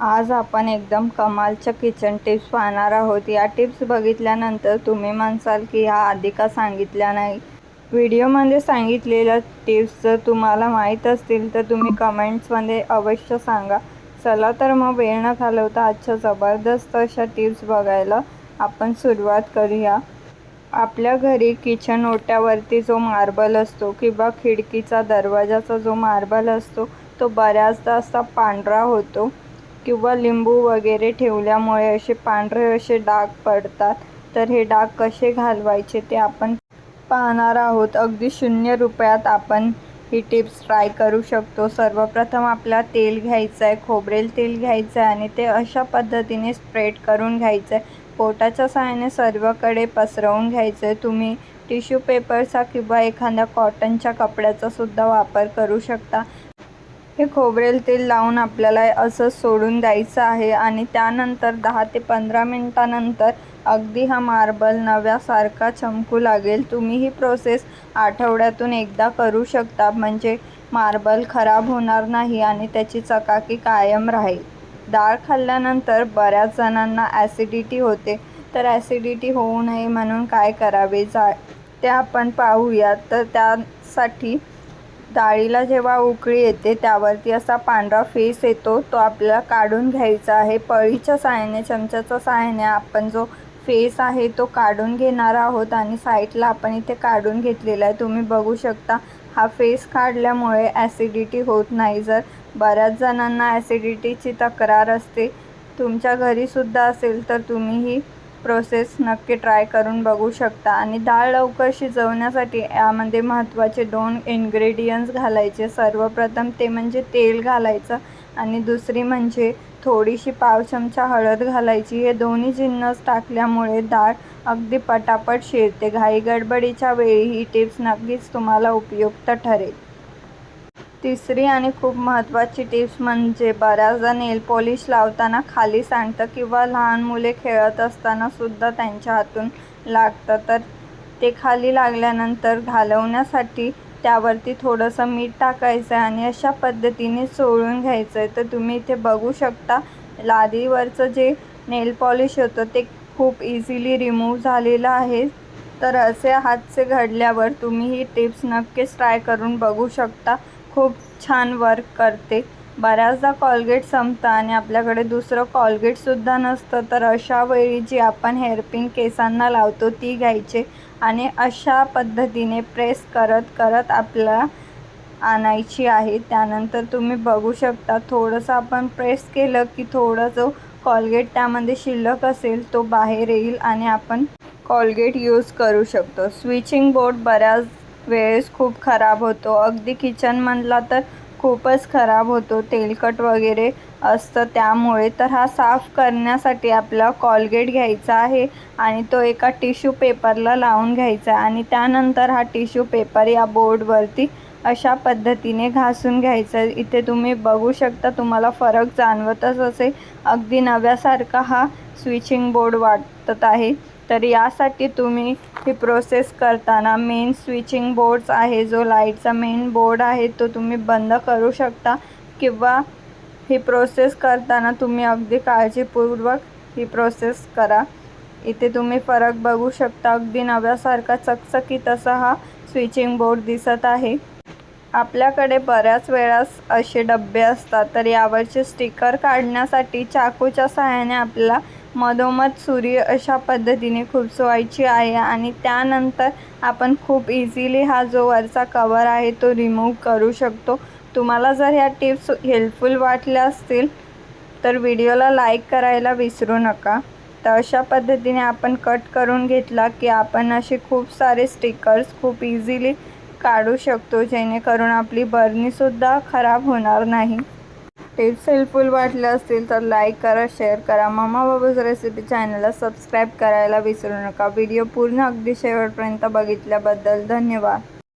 आज आपण एकदम कमालच्या किचन टिप्स पाहणार आहोत. या टिप्स बघितल्यानंतर तुम्ही म्हणसाल की ह्या आधी का सांगितल्या नाही. व्हिडिओमध्ये सांगितलेल्या टिप्स जर तुम्हाला माहीत असतील तर तुम्ही कमेंट्समध्ये अवश्य सांगा. चला तर मग वेळ न घालवता आजच्या जबरदस्त अशा टिप्स बघायला आपण सुरुवात करूया. आपल्या घरी किचन ओट्यावरती जो मार्बल असतो किंवा खिडकीचा दरवाजाचा जो मार्बल असतो तो बऱ्याचदा असा पांढरा होतो. किंवा लिंबू वगैरे ठेवल्यामुळे असे पांढरे असे डाग पडतात. तर हे डाग कसे घालवायचे ते आपण पाहणार आहोत. अगदी शून्य रुपयात आपण ही टिप्स ट्राय करू शकतो. सर्वप्रथम आपला तेल घ्यायचं आहे खोबरेल तेल घ्यायचं आहे आणि ते अशा पद्धतीने स्प्रेड करून घ्यायचं आहे पोटाच्या सहाय्याने सर्वकडे पसरवून घ्यायचं आहे तुम्ही टिश्यू पेपरचा किंवा एखाद्या कॉटनच्या कपड्याचा सुद्धा वापर करू शकता. हे खोबरेल तेल लावून आपल्याला असं सोडून द्यायचं आहे आणि त्यानंतर दहा ते पंधरा मिनटानंतर अगदी हा मार्बल नव्यासारखा चमकू लागेल. तुम्ही ही प्रोसेस आठवड्यातून एकदा करू शकता. म्हणजे मार्बल खराब होणार नाही आणि त्याची चकाकी कायम राहील. डाळ खाल्ल्यानंतर बऱ्याच जणांना ॲसिडिटी होते. तर ॲसिडिटी होऊ नये म्हणून काय करावे? जा ते आपण पाहूयात तर त्यासाठी डाळीला जेव्हा उकळी येते त्यावरती असा पांढरा फेस येतो. तो आपल्याला काढून घ्यायचा आहे. पळीच्या साहाय्याने चमच्याच्या साहाय्याने आपण जो फेस आहे तो काढून घेणार आहोत आणि साईडला आपण इथे काढून घेतलेला आहे. तुम्ही बघू शकता हा फेस काढल्यामुळे ॲसिडिटी होत नाही. जर बऱ्याच जणांना ॲसिडिटीची तक्रार असते तुमच्या घरीसुद्धा असेल तर तुम्ही ही प्रोसेस नक्की ट्राय करून बघू शकता. आणि डाळ लवकर शिजवण्यासाठी यामध्ये महत्त्वाचे दोन इन्ग्रेडियंट्स घालायचे. सर्वप्रथम ते म्हणजे तेल घालायचं आणि दुसरी म्हणजे थोडीशी पाव चमचा हळद घालायची. हे दोन्ही जिन्नस टाकल्यामुळे डाळ अगदी पटापट शिरते. घाई गडबडीच्या वेळी ही टिप्स नक्कीच तुम्हाला उपयुक्त ठरेल. तिसरी आणि खूप महत्त्वाची टिप्स म्हणजे बऱ्याचदा नेल पॉलिश लावताना खाली सांडतं किंवा लहान मुले खेळत असताना सुद्धा त्यांच्या हातून लागतं. तर ते खाली लागल्यानंतर घालवण्यासाठी त्यावरती थोडंसं मीठ टाकायचं आहे आणि अशा पद्धतीने चोळून घ्यायचं आहे तर तुम्ही इथे बघू शकता लादीवरचं जे नेल पॉलिश होतं ते खूप इझिली रिमूव्ह झालेलं आहे. तर असे हातचे घडल्यावर तुम्ही ही टिप्स नक्कीच ट्राय करून बघू शकता. खूप छान वर्क करते. बऱ्याचदा कॉलगेट संपतं आणि आपल्याकडे दुसरं कॉलगेटसुद्धा नसतं तर अशा वेळी जी आपण हेअरपिन केसांना लावतो ती घ्यायचे आणि अशा पद्धतीने प्रेस करत करत आपल्या आणायची आहे. त्यानंतर तुम्ही बघू शकता थोडंसं आपण प्रेस केलं की थोडं जो कॉलगेट त्यामध्ये शिल्लक असेल तो बाहेर येईल आणि आपण कॉलगेट यूज करू शकतो. स्विचिंग बोर्ड बऱ्याच वेळेस खूप खराब होतो. अगदी किचन म्हणला तर खूपच खराब होतो. तेलकट वगैरे असतं त्यामुळे. तर हा साफ करण्यासाठी आपला कॉलगेट घ्यायचा आहे आणि तो एका टिश्यू पेपरला लावून घ्यायचा आणि त्यानंतर हा टिश्यू पेपर या बोर्डवरती अशा पद्धतीने घासून घ्यायचं इथे तुम्ही बघू शकता तुम्हाला फरक जाणवतच असेल. अगदी नव्यासारखा हा स्विचिंग बोर्ड वाटत आहे. तर यासाठी तुम्ही ही प्रोसेस करताना मेन स्विचिंग बोर्ड्स आहे जो लाईटचा मेन बोर्ड आहे तो तुम्ही बंद करू शकता. किंवा ही प्रोसेस करताना तुम्ही अगदी काळजीपूर्वक ही प्रोसेस करा. इथे तुम्ही फरक बघू शकता. अगदी नव्यासारखा चकचकीत असा हा स्विचिंग बोर्ड दिसत आहे. आपल्याकडे बऱ्याच वेळास असे डबे असतात. तर यावरचे स्टिकर काढण्यासाठी चाकूच्या सहाय्याने आपल्याला मधोमध सूर्य अशा पद्धतीने खुपसवायची आहे आणि त्यानंतर आपण खूप इझिली हा जो वरचा कवर आहे तो रिमूव्ह करू शकतो. तुम्हाला जर ह्या टिप्स हेल्पफुल वाटल्या असतील तर व्हिडिओला लाईक करायला विसरू नका. तर अशा पद्धतीने आपण कट करून घेतला की आपण असे खूप सारे स्टिकर्स खूप इझिली काढू शकतो जेणेकरून आपली बर्नीसुद्धा खराब होणार नाही. टिप्स हेल्पफुल वाटल्या असतील तर लाईक करा शेअर करा. मामा बाबूज रेसिपी चॅनलला सबस्क्राईब करायला विसरू नका. व्हिडिओ पूर्ण अगदी शेवटपर्यंत बघितल्याबद्दल धन्यवाद.